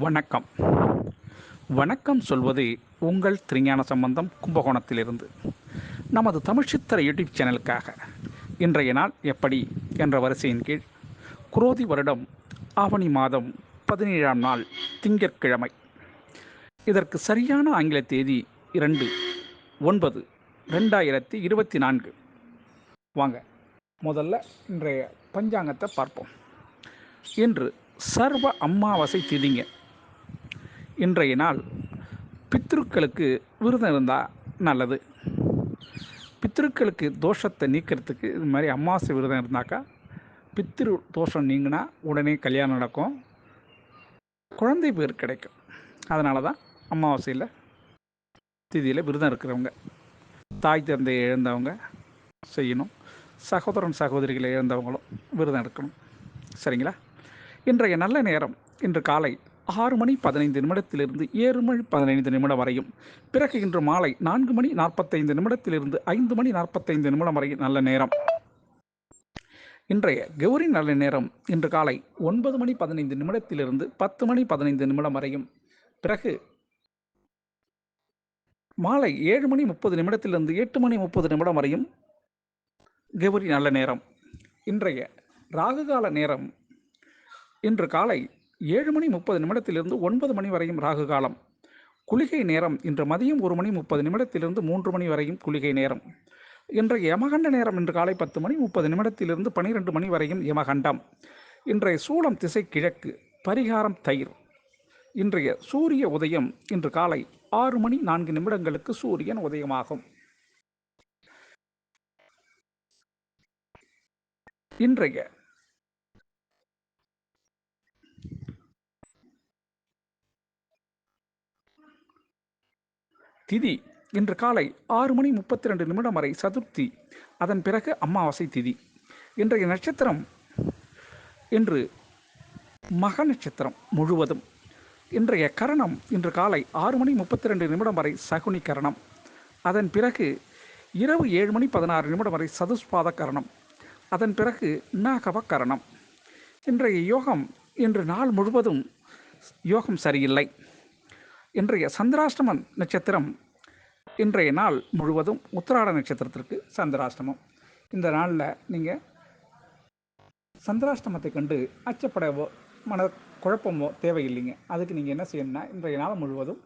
வணக்கம். வணக்கம் சொல்வது உங்கள் திருஞான சம்பந்தம் கும்பகோணத்திலிருந்து. நமது தமிழ் சித்திர யூடியூப் சேனலுக்காக. இன்றைய நாள் எப்படி என்ற வரிசையின் கீழ் குரோதி வருடம் ஆவணி மாதம் பதினேழாம் நாள் திங்கட்கிழமை. இதற்கு சரியான ஆங்கில தேதி இரண்டு ஒன்பது ரெண்டாயிரத்தி இருபத்தி நான்கு. வாங்க முதல்ல இன்றைய பஞ்சாங்கத்தை பார்ப்போம். இன்று சர்வ அமாவாசை திதிங்க. இன்றைய நாள் பித்ருக்களுக்கு விரதம் இருந்தால் நல்லது. பித்ருக்களுக்கு தோஷத்தை நீக்கிறதுக்கு இது மாதிரி அமாவாசை விரதம் இருந்தாக்கா பித்ரு தோஷம் நீங்கினா உடனே கல்யாணம் நடக்கும். குழந்தை பேர் கிடைக்கும். அதனால தான் அமாவாசையில் திதியில் விரதம் இருக்கிறவங்க தாய் தந்தையை இழந்தவங்க செய்யணும். சகோதரன் சகோதரிகளை இழந்தவங்களும் விரதம் எடுக்கணும். சரிங்களா? இன்றைய நல்ல நேரம் இன்று காலை ஆறு மணி பதினைந்து நிமிடத்திலிருந்து ஏழு மணி பதினைந்து நிமிடம் வரையும். பிறகு இன்று மாலை நான்கு மணி நாற்பத்தைந்து நிமிடத்திலிருந்து ஐந்து மணி நாற்பத்தைந்து நிமிடம் வரை நல்ல நேரம். இன்றைய கௌரி நல்ல நேரம். இன்று காலை ஒன்பது மணி பதினைந்து நிமிடத்திலிருந்து பத்து மணி பதினைந்து நிமிடம் வரையும். பிறகு மாலை ஏழு மணி முப்பது நிமிடத்திலிருந்து எட்டு மணி முப்பது நிமிடம் வரையும் கௌரி நல்ல நேரம். இன்றைய ராகுகால நேரம். இன்று காலை ஏழு மணி முப்பது நிமிடத்திலிருந்து ஒன்பது மணி வரையும் ராகு காலம். குளிகை நேரம் இன்று மதியம் ஒரு மணி முப்பது நிமிடத்திலிருந்து மூன்று மணி வரையும் குளிகை நேரம். இன்றைய யமகண்ட நேரம் இன்று காலை பத்து மணி முப்பது நிமிடத்திலிருந்து பனிரெண்டு மணி வரையும் யமகண்டம். இன்றைய சூளம் திசை கிழக்கு பரிகாரம் தயிர். இன்றைய சூரிய உதயம் இன்று காலை ஆறு மணி நான்கு நிமிடங்களுக்கு சூரியன் உதயமாகும். இன்றைய திதி. இன்று காலை ஆறு மணி முப்பத்தி ரெண்டு நிமிடம் வரை சதுர்த்தி. அதன் பிறகு அமாவாசை திதி. இன்றைய நட்சத்திரம் இன்று மக நட்சத்திரம் முழுவதும். இன்றைய கரணம் இன்று காலை ஆறு மணி முப்பத்தி ரெண்டு நிமிடம் வரை சகுனி கரணம். அதன் பிறகு இரவு ஏழு மணி பதினாறு நிமிடம் வரை சதுஸ்பாத கரணம். அதன் பிறகு நாகவ கரணம். இன்றைய யோகம் இன்று நாள் முழுவதும் யோகம் சரியில்லை. இன்றைய சந்திராஷ்டமன் நட்சத்திரம் இன்றைய நாள் முழுவதும் உத்திராட நட்சத்திரத்திற்கு சந்திராஷ்டமம். இந்த நாளில் நீங்கள் சந்திராஷ்டமத்தை கண்டு அச்சப்படவோ மன குழப்பமோ தேவையில்லைங்க. அதுக்கு நீங்கள் என்ன செய்யணும்னா இன்றைய நாள் முழுவதும்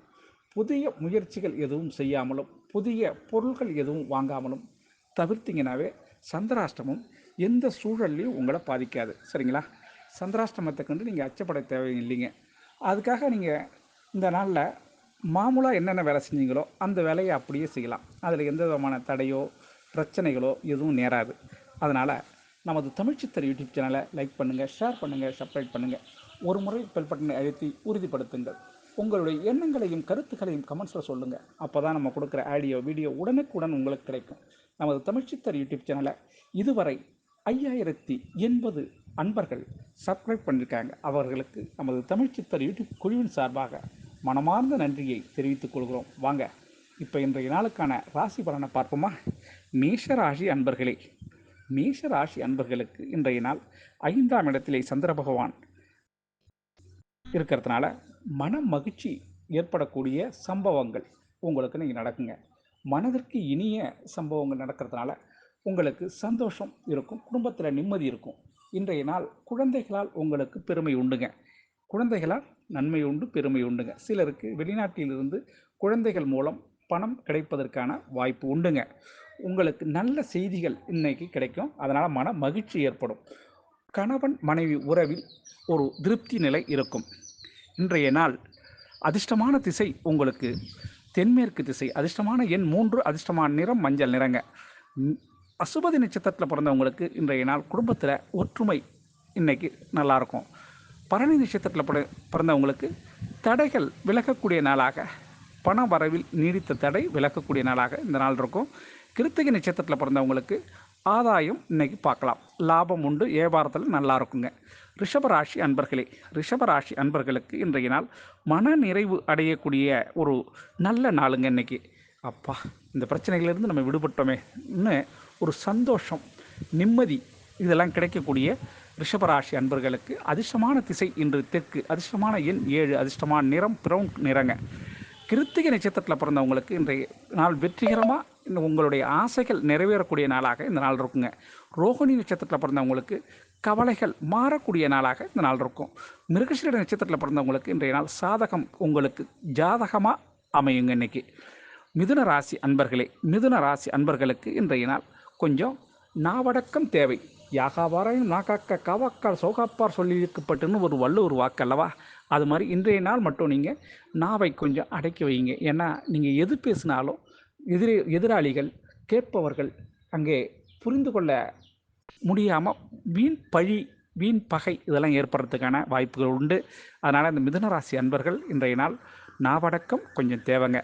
புதிய முயற்சிகள் எதுவும் செய்யாமலும் புதிய பொருட்கள் எதுவும் வாங்காமலும் தவிர்த்திங்கனாவே சந்திராஷ்டமம் எந்த சூழல்லையும் உங்களை பாதிக்காது. சரிங்களா? சந்திராஷ்டமத்தை கண்டு நீங்கள் அச்சப்பட தேவையில்லைங்க. அதுக்காக நீங்கள் இந்த நாளில் மாமூலாக என்னென்ன வேலை செஞ்சீங்களோ அந்த வேலையை அப்படியே செய்யலாம். அதில் எந்த விதமான தடையோ பிரச்சனைகளோ எதுவும் நேராது. அதனால் நமது தமிழ் சித்தர் யூடியூப் சேனலை லைக் பண்ணுங்கள் ஷேர் பண்ணுங்கள் சப்ஸ்கிரைப் பண்ணுங்கள் ஒரு முறை பெல் பட்டனை அழுத்தி உறுதிப்படுத்துங்கள். உங்களுடைய எண்ணங்களையும் கருத்துக்களையும் கமெண்ட்ஸில் சொல்லுங்கள் அப்போ தான் நம்ம கொடுக்குற ஆடியோ வீடியோ உடனுக்குடன் உங்களுக்கு கிடைக்கும். நமது தமிழ்ச்சித்தர் யூடியூப் சேனலை இதுவரை ஐயாயிரத்தி எண்பது அன்பர்கள் சப்ஸ்கிரைப் பண்ணியிருக்காங்க அவர்களுக்கு நமது தமிழ்ச்சித்தர் யூடியூப் குழுவின் சார்பாக மனமார்ந்த நன்றியை தெரிவித்துக் கொள்கிறோம். வாங்க இப்போ இன்றைய நாளுக்கான ராசி பலனை பார்ப்போமா? மேஷ ராசி அன்பர்களே மேஷ ராசி அன்பர்களுக்கு இன்றைய நாள் ஐந்தாம் இடத்திலே சந்திர பகவான் இருக்கிறதுனால மன மகிழ்ச்சி ஏற்படக்கூடிய சம்பவங்கள் உங்களுக்கு நீங்கள் நடக்குங்க. மனதிற்கு இனிய சம்பவங்கள் நடக்கிறதுனால உங்களுக்கு சந்தோஷம் இருக்கும் குடும்பத்தில் நிம்மதி இருக்கும். இன்றைய நாள் குழந்தைகளால் உங்களுக்கு பெருமை உண்டுங்க. குழந்தைகளால் நன்மை உண்டு பெருமை உண்டுங்க. சிலருக்கு வெளிநாட்டிலிருந்து குழந்தைகள் மூலம் பணம் கிடைப்பதற்கான வாய்ப்பு உண்டுங்க. உங்களுக்கு நல்ல செய்திகள் இன்னைக்கு கிடைக்கும். அதனால் மன மகிழ்ச்சி ஏற்படும். கணவன் மனைவி உறவில் ஒரு திருப்தி நிலை இருக்கும். இன்றைய நாள் அதிர்ஷ்டமான திசை உங்களுக்கு தென்மேற்கு திசை. அதிர்ஷ்டமான எண் மூன்று அதிர்ஷ்டமான நிறம் மஞ்சள் நிறங்க. அசுபதி நட்சத்திரத்தில் பிறந்தவங்களுக்கு இன்றைய நாள் குடும்பத்தில் ஒற்றுமை இன்றைக்கி நல்லாயிருக்கும் பரணி நட்சத்திரத்தில் பிற பிறந்தவங்களுக்கு தடைகள் விலகக்கூடிய நாளாக பண வரவில் நீடித்த தடை விலகக்கூடிய நாளாக இந்த நாள் இருக்கும். கிருத்திகை நட்சத்திரத்தில் பிறந்தவங்களுக்கு ஆதாயம் இன்னைக்கு பார்க்கலாம். லாபம் உண்டு வியாபாரத்தில் நல்லா இருக்குங்க. ரிஷபராசி அன்பர்களே ரிஷபராசி அன்பர்களுக்கு இன்றைய நாள் மன நிறைவு அடையக்கூடிய ஒரு நல்ல நாளுங்க இன்னைக்கு. அப்பா இந்த பிரச்சனைகளிலிருந்து நம்ம விடுபட்டோமே. இன்னும் ஒரு சந்தோஷம் நிம்மதி இதெல்லாம் கிடைக்கக்கூடிய ரிஷபராசி அன்பர்களுக்கு அதிர்ஷ்டமான திசை இன்று தெற்கு அதிர்ஷ்டமான எண் ஏழு அதிர்ஷ்டமான நிறம் பிரவுன் நிறங்க. கிருத்திகை நட்சத்திரத்தில் பிறந்தவங்களுக்கு இன்றைய நாள் வெற்றிகரமாக உங்களுடைய ஆசைகள் நிறைவேறக்கூடிய நாளாக இந்த நாள் இருக்குங்க. ரோகிணி நட்சத்திரத்தில் பிறந்தவங்களுக்கு கவலைகள் மாறக்கூடிய நாளாக இந்த நாள் இருக்கும். மிருகசீர நட்சத்திரத்தில் பிறந்தவங்களுக்கு இன்றைய நாள் சாதகம் உங்களுக்கு ஜாதகமாக அமையுங்க இன்னைக்கு. மிதுன ராசி அன்பர்களே மிதுன ராசி அன்பர்களுக்கு இன்றைய நாள் கொஞ்சம் நாவடக்கம் தேவை. யாகாபாரையும் நாக்காக்க காவாக்கால் சோகாப்பார் சொல்லியிருக்கப்பட்டுன்னு ஒரு வள்ளுவர் வாக்கு அல்லவா அது மாதிரி இன்றைய நாள் மட்டும் நீங்கள் நாவை கொஞ்சம் அடக்கி வைங்க ஏன்னா நீங்கள் எது பேசினாலும் எதிரே எதிராளிகள் கேட்பவர்கள் அங்கே புரிந்து கொள்ள முடியாமல் வீண் பழி வீண் பகை இதெல்லாம் ஏற்படுறதுக்கான வாய்ப்புகள் உண்டு. அதனால் இந்த மிதுனராசி அன்பர்கள் இன்றைய நாள் நாவடக்கம் கொஞ்சம் தேவைங்க.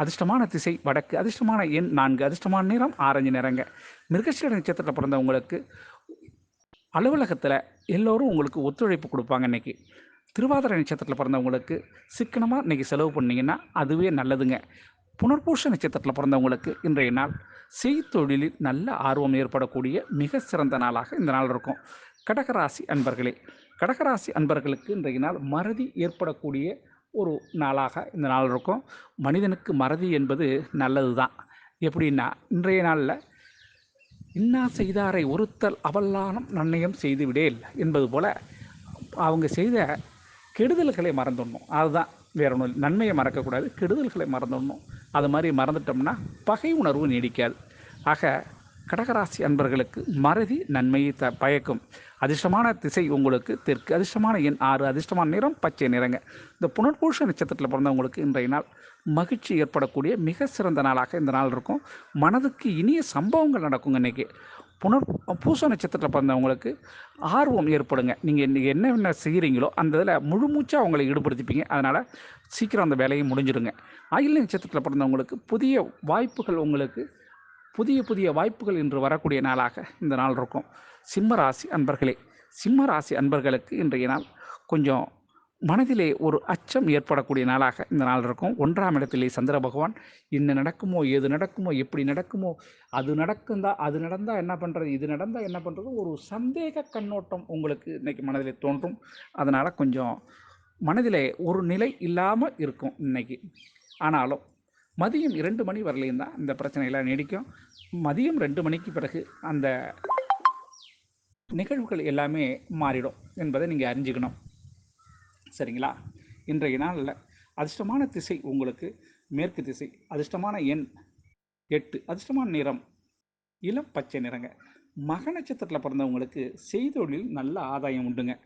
அதிர்ஷ்டமான திசை வடக்கு அதிர்ஷ்டமான எண் நான்கு அதிர்ஷ்டமான நிறம் ஆரஞ்சு நிறங்க. மிருகசீர நட்சத்திரத்தில் பிறந்தவங்களுக்கு அலுவலகத்தில் எல்லோரும் உங்களுக்கு ஒத்துழைப்பு கொடுப்பாங்க இன்றைக்கி திருவாதிரை நட்சத்திரத்தில் பிறந்தவங்களுக்கு சிக்கனமாக இன்றைக்கி செலவு பண்ணிங்கன்னா அதுவே நல்லதுங்க. புனர்பூஷ நட்சத்திரத்தில் பிறந்தவங்களுக்கு இன்றைய நாள் செய்தொழிலில் நல்ல ஆர்வம் ஏற்படக்கூடிய மிக சிறந்த நாளாக இந்த நாள் இருக்கும். கடகராசி அன்பர்களே கடகராசி அன்பர்களுக்கு இன்றைய நாள் மறதி ஏற்படக்கூடிய ஒரு நாளாக இந்த நாள் இருக்கும். மனிதனுக்கு மறதி என்பது நல்லது தான் எப்படின்னா இன்றைய நாளில் இன்னா செய்தாரை ஒருத்தல் அவல்லானம் நன்னயம் செய்துவிடேல் என்பது போல் அவங்க செய்த கெடுதல்களை மறந்துடணும். அதுதான் வேற ஒன்றும் இல்லை. நன்மையை மறக்கக்கூடாது கெடுதல்களை மறந்துடணும். அது மாதிரி மறந்துட்டோம்னா பகை உணர்வு நீடிக்காது. ஆக கடகராசி அன்பர்களுக்கு மறதி நன்மையை த பயக்கும். அதிர்ஷ்டமான திசை உங்களுக்கு தெற்கு அதிர்ஷ்டமான எண் ஆறு அதிர்ஷ்டமான நிறம் பச்சை நிறங்க. இந்த புனர்பூஷ நட்சத்திரத்தில் பிறந்தவங்களுக்கு இன்றைய நாள் மகிழ்ச்சி ஏற்படக்கூடிய மிக சிறந்த நாளாக இந்த நாள் இருக்கும். மனதுக்கு இனிய சம்பவங்கள் நடக்குங்க இன்றைக்கி புனர் பூச நட்சத்திரத்தில் பிறந்தவங்களுக்கு ஆர்வம் ஏற்படுங்க. நீங்கள் இன்றைக்கி என்ன என்ன செய்கிறீங்களோ அந்த இதில் முழு மூச்சாக அவங்களை ஈடுபடுத்திப்பீங்க. அதனால் சீக்கிரம் அந்த வேலையை முடிஞ்சிடுங்க. ஆயில்ய நட்சத்திரத்தில் பிறந்தவங்களுக்கு புதிய வாய்ப்புகள் உங்களுக்கு புதிய புதிய வாய்ப்புகள் இன்று வரக்கூடிய நாளாக இந்த நாள் இருக்கும். சிம்ம ராசி அன்பர்களே சிம்ம ராசி அன்பர்களுக்கு இன்றைய நாள் கொஞ்சம் மனதிலே ஒரு அச்சம் ஏற்படக்கூடிய நாளாக இந்த நாள் இருக்கும். ஒன்றாம் இடத்திலே சந்திர பகவான் என்ன நடக்குமோ ஏது நடக்குமோ எப்படி நடக்குமோ அது நடக்குந்தா அது நடந்தால் என்ன பண்ணுறது இது நடந்தால் என்ன பண்ணுறது ஒரு சந்தேக கண்ணோட்டம் உங்களுக்கு இன்றைக்கி மனதிலே தோன்றும். அதனால் கொஞ்சம் மனதிலே ஒரு நிலை இல்லாமல் இருக்கும் இன்னைக்கு. ஆனாலும் மதியம் இரண்டு மணி வரலையும் தான் இந்த பிரச்சனையெல்லாம் நீடிக்கும். மதியம் ரெண்டு மணிக்கு பிறகு அந்த நிகழ்வுகள் எல்லாமே மாறிடும் என்பதை நீங்கள் அறிஞ்சுக்கணும். சரிங்களா? இன்றைய நாளில் அதிர்ஷ்டமான திசை உங்களுக்கு மேற்கு திசை அதிர்ஷ்டமான எண் எட்டு அதிர்ஷ்டமான நிறம் இளம் பச்சை நிறங்க. மக நட்சத்திரத்தில் பிறந்தவங்களுக்கு செய்தொழில் நல்ல ஆதாயம் உண்டுங்க.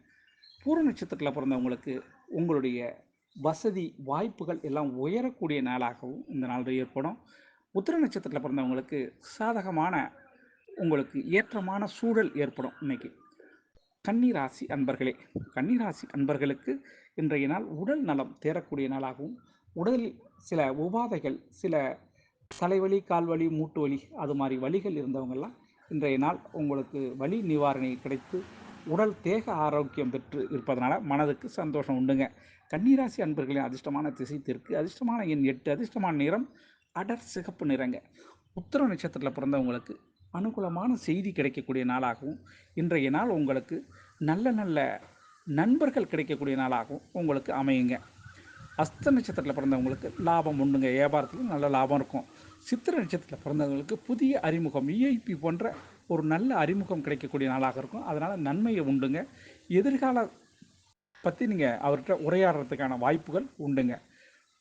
பூர நட்சத்திரத்தில் பிறந்தவங்களுக்கு உங்களுடைய வசதி வாய்ப்புகள் எல்லாம் உயரக்கூடிய நாளாகவும் இந்த நாள் ஏற்படும். உத்திர நட்சத்திரத்தில் பிறந்தவங்களுக்கு சாதகமான உங்களுக்கு ஏற்றமான சூழல் ஏற்படும் இன்னைக்கு. கன்னிராசி அன்பர்களே கன்னிராசி அன்பர்களுக்கு இன்றைய நாள் உடல் நலம் தேரக்கூடிய நாளாகவும் உடலில் சில உபாதைகள் சில தலைவலி கால்வலி மூட்டு வலி அது மாதிரி வலிகள் இருந்தவங்கெல்லாம் இன்றைய நாள் உங்களுக்கு வலி நிவாரணை கிடைத்து உடல் தேக ஆரோக்கியம் பெற்று இருப்பதனால மனதுக்கு சந்தோஷம் உண்டுங்க. கன்னிராசி அன்பர்களின் அதிர்ஷ்டமான திசை தெற்கு அதிர்ஷ்டமான எண் எட்டு அதிர்ஷ்டமான நிறம் அடர் சிகப்பு நிறங்க. உத்திர நட்சத்திரத்தில் பிறந்தவங்களுக்கு அனுகூலமான செய்தி கிடைக்கக்கூடிய நாளாகவும் இன்றைய நாள் உங்களுக்கு நல்ல நல்ல நண்பர்கள் கிடைக்கக்கூடிய நாளாகவும் உங்களுக்கு அமையுங்க. அஸ்த நட்சத்திரத்தில் பிறந்தவங்களுக்கு லாபம் உண்டுங்க. வியாபாரத்தில் நல்ல லாபம் இருக்கும். சித்திர நட்சத்திரத்தில் பிறந்தவங்களுக்கு புதிய அறிமுகம் விஐபி போன்ற ஒரு நல்ல அறிமுகம் கிடைக்கக்கூடிய நாளாக இருக்கும். அதனால் நன்மையை உண்டுங்க. எதிர்கால பற்றி நீங்கள் அவர்கிட்ட உரையாடுறதுக்கான வாய்ப்புகள் உண்டுங்க.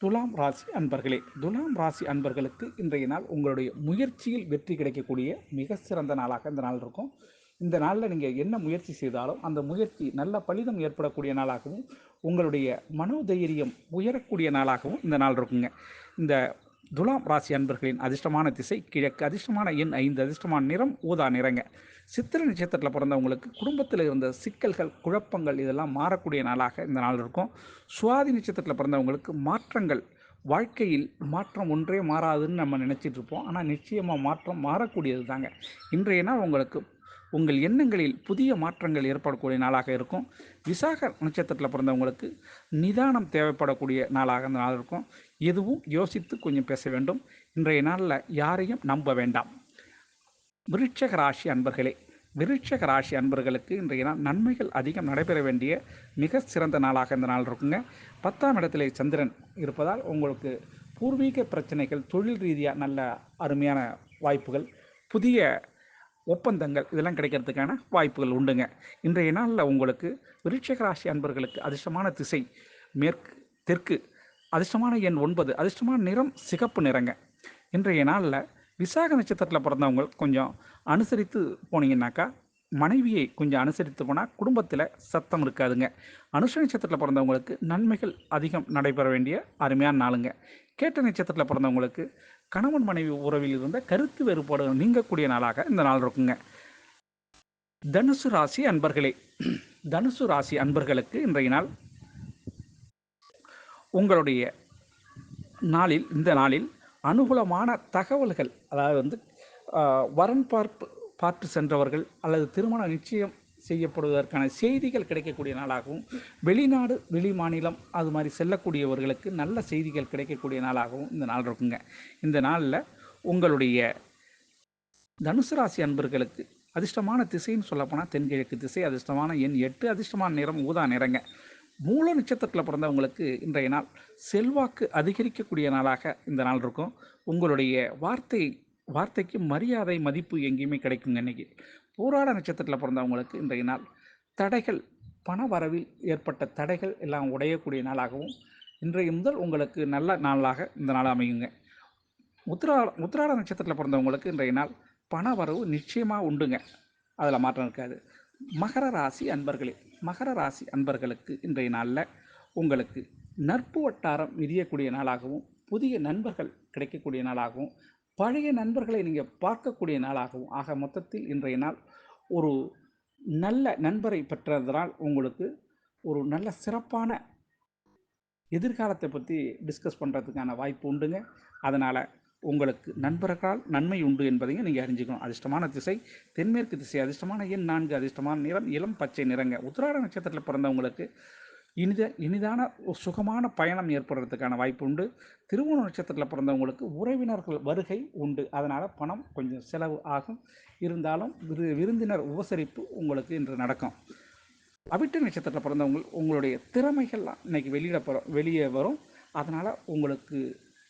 துலாம் ராசி அன்பர்களே துலாம் ராசி அன்பர்களுக்கு இன்றைய நாள் உங்களுடைய முயற்சியில் வெற்றி கிடைக்கக்கூடிய மிக சிறந்த நாளாக இந்த நாள் இருக்கும். இந்த நாளில் நீங்கள் என்ன முயற்சி செய்தாலும் அந்த முயற்சி நல்ல பலிதம் ஏற்படக்கூடிய நாளாகவும் உங்களுடைய மனோதைரியம் உயரக்கூடிய நாளாகவும் இந்த நாள் இருக்குங்க. இந்த துலாம் ராசி அன்பர்களின் அதிர்ஷ்டமான திசை கிழக்கு அதிர்ஷ்டமான எண் ஐந்து அதிர்ஷ்டமான நிறம் ஊதா நிறங்க. சித்திரை நட்சத்திரத்தில் பிறந்தவங்களுக்கு குடும்பத்தில் இருந்த சிக்கல்கள் குழப்பங்கள் இதெல்லாம் மாறக்கூடிய நாளாக இந்த நாள் இருக்கும். சுவாதி நட்சத்திரத்தில் பிறந்தவங்களுக்கு மாற்றங்கள் வாழ்க்கையில் மாற்றம் ஒன்றே மாறாதுன்னு நம்ம நினச்சிட்ருப்போம் ஆனால் நிச்சயமாக மாற்றம் மாறக்கூடியது தாங்க இன்றைய நாள் உங்களுக்கு உங்கள் எண்ணங்களில் புதிய மாற்றங்கள் ஏற்படக்கூடிய நாளாக இருக்கும். விசாக நட்சத்திரத்தில் பிறந்தவங்களுக்கு நிதானம் தேவைப்படக்கூடிய நாளாக இந்த நாள் இருக்கும். எதுவும் யோசித்து கொஞ்சம் பேச வேண்டும். இன்றைய நாளில் யாரையும் நம்ப வேண்டாம். விருட்சக ராசி அன்பர்களே விருட்சக ராசி அன்பர்களுக்கு இன்றைய நாள் நன்மைகள் அதிகம் நடைபெற வேண்டிய மிக சிறந்த நாளாக இந்த நாள் இருக்குங்க. பத்தாம் இடத்திலே சந்திரன் இருப்பதால் உங்களுக்கு பூர்வீக பிரச்சனைகள் தொழில் ரீதியாக நல்ல அருமையான வாய்ப்புகள் புதிய ஒப்பந்தங்கள் இதெல்லாம் கிடைக்கிறதுக்கான வாய்ப்புகள் உண்டுங்க. இன்றைய நாளில் உங்களுக்கு விருட்சக ராசி அன்பர்களுக்கு அதிர்ஷ்டமான திசை மேற்கு தெற்கு அதிர்ஷ்டமான எண் ஒன்பது அதிர்ஷ்டமான நிறம் சிகப்பு நிறங்க. இன்றைய நாளில் விசாக நட்சத்திரத்தில் பிறந்தவங்க கொஞ்சம் அனுசரித்து போனீங்கன்னாக்கா மனைவியை கொஞ்சம் அனுசரித்து போனால் குடும்பத்தில் சத்தம் இருக்காதுங்க. அனுஷ நட்சத்திரத்தில் பிறந்தவங்களுக்கு நன்மைகள் அதிகம் நடைபெற வேண்டிய அருமையான நாளுங்க. கேட்ட நட்சத்திரத்தில் பிறந்தவங்களுக்கு கணவன் மனைவி உறவில் இருந்த கருத்து வேறுபாடு நீங்கக்கூடிய நாளாக இந்த நாள் இருக்குங்க. தனுசு ராசி அன்பர்களே தனுசு ராசி அன்பர்களுக்கு இன்றைய நாள் உங்களுடைய நாளில் இந்த நாளில் அனுகூலமான தகவல்கள் அதாவது வந்து வரன் பார்ப்பு பார்த்து சென்றவர்கள் அல்லது திருமண நிச்சயம் செய்யப்படுவதற்கான செய்திகள் கிடைக்கக்கூடிய நாளாகவும் வெளிநாடு வெளி மாநிலம் அது மாதிரி செல்லக்கூடியவர்களுக்கு நல்ல செய்திகள் கிடைக்கக்கூடிய நாளாகவும் இந்த நாள் இருக்குங்க. இந்த நாளில் உங்களுடைய தனுசு ராசி அன்பர்களுக்கு அதிர்ஷ்டமான திசைன்னு சொல்லப்போனால் தென்கிழக்கு திசை அதிர்ஷ்டமான எண் எட்டு அதிர்ஷ்டமான நிறம் ஊதா நிறங்க. மூல நட்சத்திரத்தில் பிறந்தவங்களுக்கு இன்றைய நாள் செல்வாக்கு அதிகரிக்கக்கூடிய நாளாக இந்த நாள் இருக்கும். உங்களுடைய வார்த்தை வார்த்தைக்கு மரியாதை மதிப்பு எங்கேயுமே கிடைக்குங்க இன்றைக்கி பூராட நட்சத்திரத்தில் பிறந்தவங்களுக்கு இன்றைய நாள் தடைகள் பண வரவில் ஏற்பட்ட தடைகள் எல்லாம் உடையக்கூடிய நாளாகவும் இன்றைய முதல் உங்களுக்கு நல்ல நாளாக இந்த நாள் அமையுங்க. உத்திராட உத்திராட நட்சத்திரத்தில் பிறந்தவங்களுக்கு இன்றைய நாள் பண வரவு நிச்சயமாக உண்டுங்க. அதில் மாற்றம் இருக்காது. மகர ராசி அன்பர்களே மகர ராசி அன்பர்களுக்கு இன்றைய நாளில் உங்களுக்கு நட்பு வட்டாரம் விரியக்கூடிய நாளாகவும் புதிய நண்பர்கள் கிடைக்கக்கூடிய நாளாகவும் பழைய நண்பர்களை நீங்கள் பார்க்கக்கூடிய நாளாகவும் ஆக மொத்தத்தில் இன்றைய நாள் ஒரு நல்ல நண்பரை பெற்றதனால் உங்களுக்கு ஒரு நல்ல சிறப்பான எதிர்காலத்தை பற்றி டிஸ்கஸ் பண்ணுறதுக்கான வாய்ப்பு உண்டுங்க. அதனால் உங்களுக்கு நண்பர்களால் நன்மை உண்டு என்பதையும் நீங்கள் அறிஞ்சுக்கணும். அதிர்ஷ்டமான திசை தென்மேற்கு திசை அதிர்ஷ்டமான எண் நான்கு அதிர்ஷ்டமான நிறம் இளம் பச்சை நிறங்க. உத்திராட நட்சத்திரத்தில் பிறந்தவங்களுக்கு இனித இனிதான ஒரு சுகமான பயணம் ஏற்படுறதுக்கான வாய்ப்பு உண்டு திருவோண நட்சத்திரத்தில் பிறந்தவங்களுக்கு உறவினர்கள் வருகை உண்டு. அதனால் பணம் கொஞ்சம் செலவு ஆகும். இருந்தாலும் விரு விருந்தினர் உபசரிப்பு உங்களுக்கு இன்று நடக்கும். அவிட்ட நட்சத்திரத்தில் பிறந்தவங்க உங்களுடைய திறமைகள்லாம் இன்றைக்கி வெளியிட வெளியே வரும். அதனால் உங்களுக்கு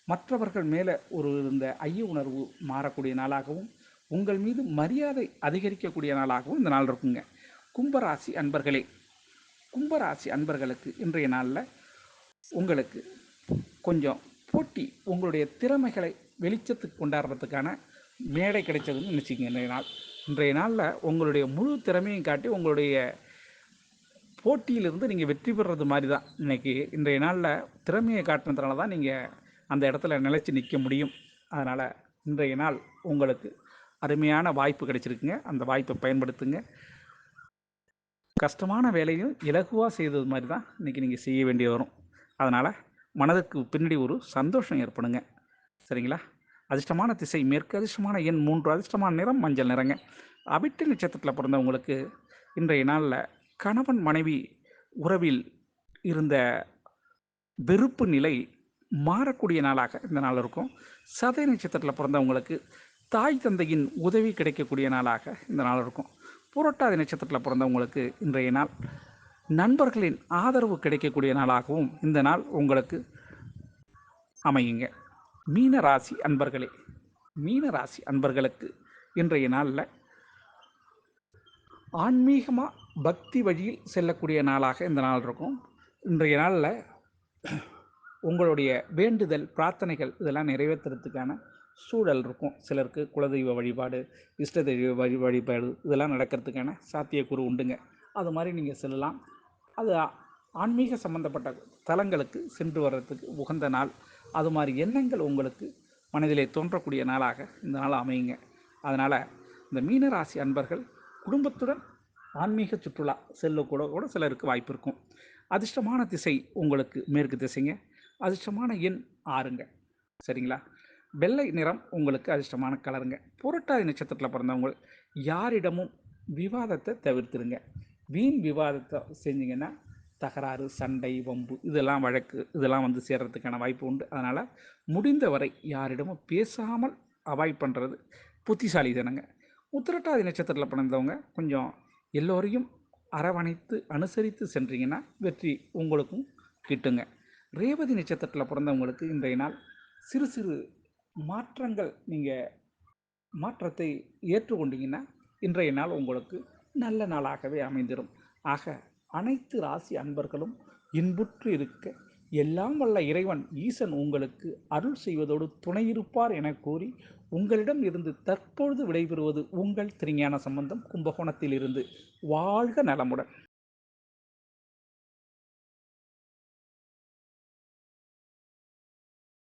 மற்றவர்கள் மேலே ஒரு இருந்த ஐய உணர்வு மாறக்கூடிய நாளாகவும் உங்கள் மீது மரியாதை அதிகரிக்கக்கூடிய நாளாகவும் இந்த நாள் இருக்குங்க. கும்பராசி அன்பர்களே கும்பராசி அன்பர்களுக்கு இன்றைய நாளில் உங்களுக்கு கொஞ்சம் போட்டி உங்களுடைய திறமைகளை வெளிச்சத்துக்கு கொண்டாடுறதுக்கான மேடை கிடைச்சதுன்னு நினச்சிக்கங்க இன்றைய நாள். இன்றைய நாளில் உங்களுடைய முழு திறமையும் காட்டி உங்களுடைய போட்டியிலிருந்து நீங்கள் வெற்றி பெறுறது மாதிரி தான் இன்றைக்கி இன்றைய நாளில் திறமையை காட்டினதுனால தான் நீங்கள் அந்த இடத்துல நிலச்சி நிற்க முடியும். அதனால் இன்றைய நாள் உங்களுக்கு அருமையான வாய்ப்பு கிடைச்சிருக்குங்க. அந்த வாய்ப்பை பயன்படுத்துங்க. கஷ்டமான வேலையும் இலகுவாக செய்தது மாதிரி தான் இன்றைக்கி நீங்கள் செய்ய வேண்டி வரும். அதனால் மனதுக்கு பின்னாடி ஒரு சந்தோஷம் ஏற்படுங்க. சரிங்களா? அதிர்ஷ்டமான திசை மேற்கு அதிர்ஷ்டமான எண் மூன்று அதிர்ஷ்டமான நிறம் மஞ்சள் நிறங்க. அபிட்டு நட்சத்திரத்தில் பிறந்தவங்களுக்கு இன்றைய நாளில் கணவன் மனைவி உறவில் இருந்த வெறுப்பு நிலை மாறக்கூடிய நாளாக இந்த நாள் இருக்கும். சதய நட்சத்திரத்தில் பிறந்தவங்களுக்கு தாய் தந்தையின் உதவி கிடைக்கக்கூடிய நாளாக இந்த நாள் இருக்கும். புரட்டாதி நட்சத்திரத்தில் பிறந்தவங்களுக்கு இன்றைய நாள் நண்பர்களின் ஆதரவு கிடைக்கக்கூடிய நாளாகவும் இந்த நாள் உங்களுக்கு அமையுங்க. மீன ராசி அன்பர்களே மீன ராசி அன்பர்களுக்கு இன்றைய நாளில் ஆன்மீகமாக பக்தி வழியில் செல்லக்கூடிய நாளாக இந்த நாள் இருக்கும். இன்றைய நாளில் உங்களுடைய வேண்டுதல் பிரார்த்தனைகள் இதெல்லாம் நிறைவேற்றுறதுக்கான சூழல் இருக்கும். சிலருக்கு குலதெய்வ வழிபாடு இஷ்ட தெய்வ வழி வழிபாடு இதெல்லாம் நடக்கிறதுக்கான சாத்தியக்கூறு உண்டுங்க. அது மாதிரி நீங்கள் செல்லலாம். அது ஆன்மீக சம்பந்தப்பட்ட தலங்களுக்கு சென்று வர்றதுக்கு உகந்த நாள். அது மாதிரி எண்ணங்கள் உங்களுக்கு மனதிலே தோன்றக்கூடிய நாளாக இந்த நாள் அமையுங்க. அதனால் இந்த மீனராசி அன்பர்கள் குடும்பத்துடன் ஆன்மீக சுற்றுலா செல்லக்கூட கூட சிலருக்கு வாய்ப்பு இருக்கும். அதிர்ஷ்டமான திசை உங்களுக்கு மேற்கு திசைங்க. அதிர்ஷ்டமான எண் ஆறுங்க. சரிங்களா? வெள்ளை நிறம் உங்களுக்கு அதிர்ஷ்டமான கலருங்க. புரட்டாதி நட்சத்திரத்தில் பிறந்தவங்க யாரிடமும் விவாதத்தை தவிர்த்துருங்க. வீண் விவாதத்தை செஞ்சிங்கன்னா தகராறு சண்டை வம்பு இதெல்லாம் வழக்கு. இதெல்லாம் வந்து சேர்றதுக்கான வாய்ப்பு உண்டு. அதனால் முடிந்தவரை யாரிடமும் பேசாமல் அவாய்ட் பண்ணுறது புத்திசாலித்தனங்க உத்திரட்டாதி நட்சத்திரத்தில் பிறந்தவங்க கொஞ்சம் எல்லோரையும் அரவணைத்து அனுசரித்து சென்றீங்கன்னா வெற்றி உங்களுக்கும் கிட்டுங்க. ரேவதி நட்சத்திரத்தில் பிறந்தவங்களுக்கு இன்றைய நாள் சிறு சிறு மாற்றங்கள் நீங்கள் மாற்றத்தை ஏற்றுக்கொண்டீங்கன்னா இன்றைய நாள் உங்களுக்கு நல்ல நாளாகவே அமைந்திடும் ஆக அனைத்து ராசி அன்பர்களும் இன்புற்று இருக்க எல்லாம் வல்ல இறைவன் ஈசன் உங்களுக்கு அருள் செய்வதோடு துணையிருப்பார் என கூறி உங்களிடம் இருந்து தற்பொழுது விடைபெறுவது உங்கள் திருஞான சம்பந்தம் கும்பகோணத்தில் இருந்து வாழ்க நலமுடன்.